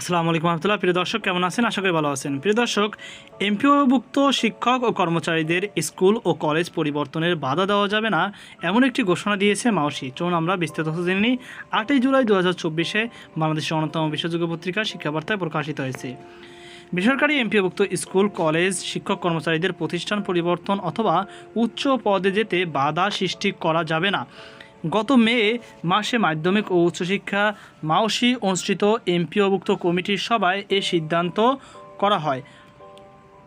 আসসালামু আলাইকুম রহমতুল্লাহ। প্রিয় দর্শক, কেমন আছেন? আশা করি ভালো আছেন। প্রিয় দর্শক, এমপিওভুক্ত শিক্ষক ও কর্মচারীদের স্কুল ও কলেজ পরিবর্তনের বাধা দেওয়া যাবে না, এমন একটি ঘোষণা দিয়েছে মাওসি চলুন আমরা বিস্তারিত জেনে নিই। আটই জুলাই দু হাজার চব্বিশে বাংলাদেশের অন্যতম বিশ্বযোগ্য পত্রিকা শিক্ষাবার্তায় প্রকাশিত হয়েছে। বেসরকারি এমপিওভুক্ত স্কুল, কলেজ, শিক্ষক কর্মচারীদের প্রতিষ্ঠান পরিবর্তন অথবা উচ্চ পদে যেতে বাধা সৃষ্টি করা যাবে না। গত মে মাসে মাধ্যমিক ও উচ্চশিক্ষা মাওসি অনুষ্ঠিত এমপিওভুক্ত কমিটির সভায় এ সিদ্ধান্ত করা হয়।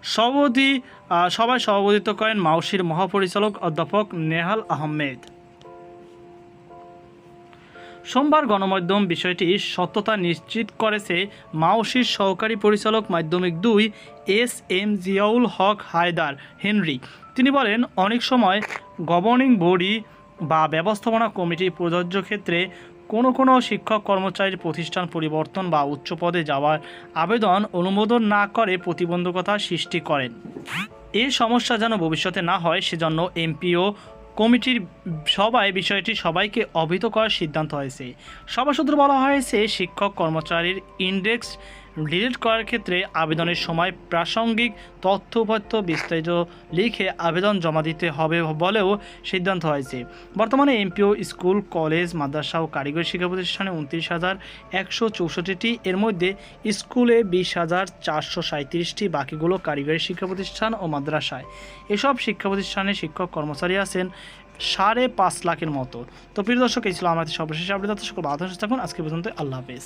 সভাপতি সভায় সভাপতিত্ব করেন মাওসির মহাপরিচালক অধ্যাপক নেহাল আহমেদ। সোমবার গণমাধ্যম বিষয়টি সত্যতা নিশ্চিত করেছে মাওসির সহকারী পরিচালক মাধ্যমিক দুই S M Ziaul Haque Haidar Henry. তিনি বলেন, অনেক সময় গভর্নিং বডি বা ব্যবস্থাপনা কমিটি প্রযোজ্য ক্ষেত্রে কোনো কোনো শিক্ষক কর্মচারীর প্রতিষ্ঠান পরিবর্তন বা উচ্চ পদে যাওয়ার আবেদন অনুমোদন না করে প্রতিবন্ধকতা সৃষ্টি করেন। এই সমস্যা যেন ভবিষ্যতে না হয়, সেজন্য এমপিও কমিটির সভায় বিষয়টি সবাইকে অবহিত করার সিদ্ধান্ত হয়েছে। সভা সূত্রে বলা হয়েছে, শিক্ষক কর্মচারীর ইন্ডেক্স ডিলিট করার ক্ষেত্রে আবেদনের সময় প্রাসঙ্গিক তথ্য বিস্তারিত লিখে আবেদন জমা দিতে হবে বলেও সিদ্ধান্ত হয়েছে। বর্তমানে এমপিও স্কুল, কলেজ, মাদ্রাসা ও কারিগরি শিক্ষা প্রতিষ্ঠানে উনত্রিশ হাজার একশো চৌষট্টিটি। এর মধ্যে স্কুলে বিশ হাজার চারশো সাঁত্রিশটি বাকিগুলো কারিগরি শিক্ষা প্রতিষ্ঠান ও মাদ্রাসায়। এসব শিক্ষা প্রতিষ্ঠানে শিক্ষক কর্মচারী আছেন সাড়ে পাঁচ লাখের মতো। তো প্রিয় দর্শক, এই ছিল আমাদের সর্বশেষ আপডেট। সকল বাধা থাকুন, আজকে পর্যন্ত আল্লাহ হাফেজ।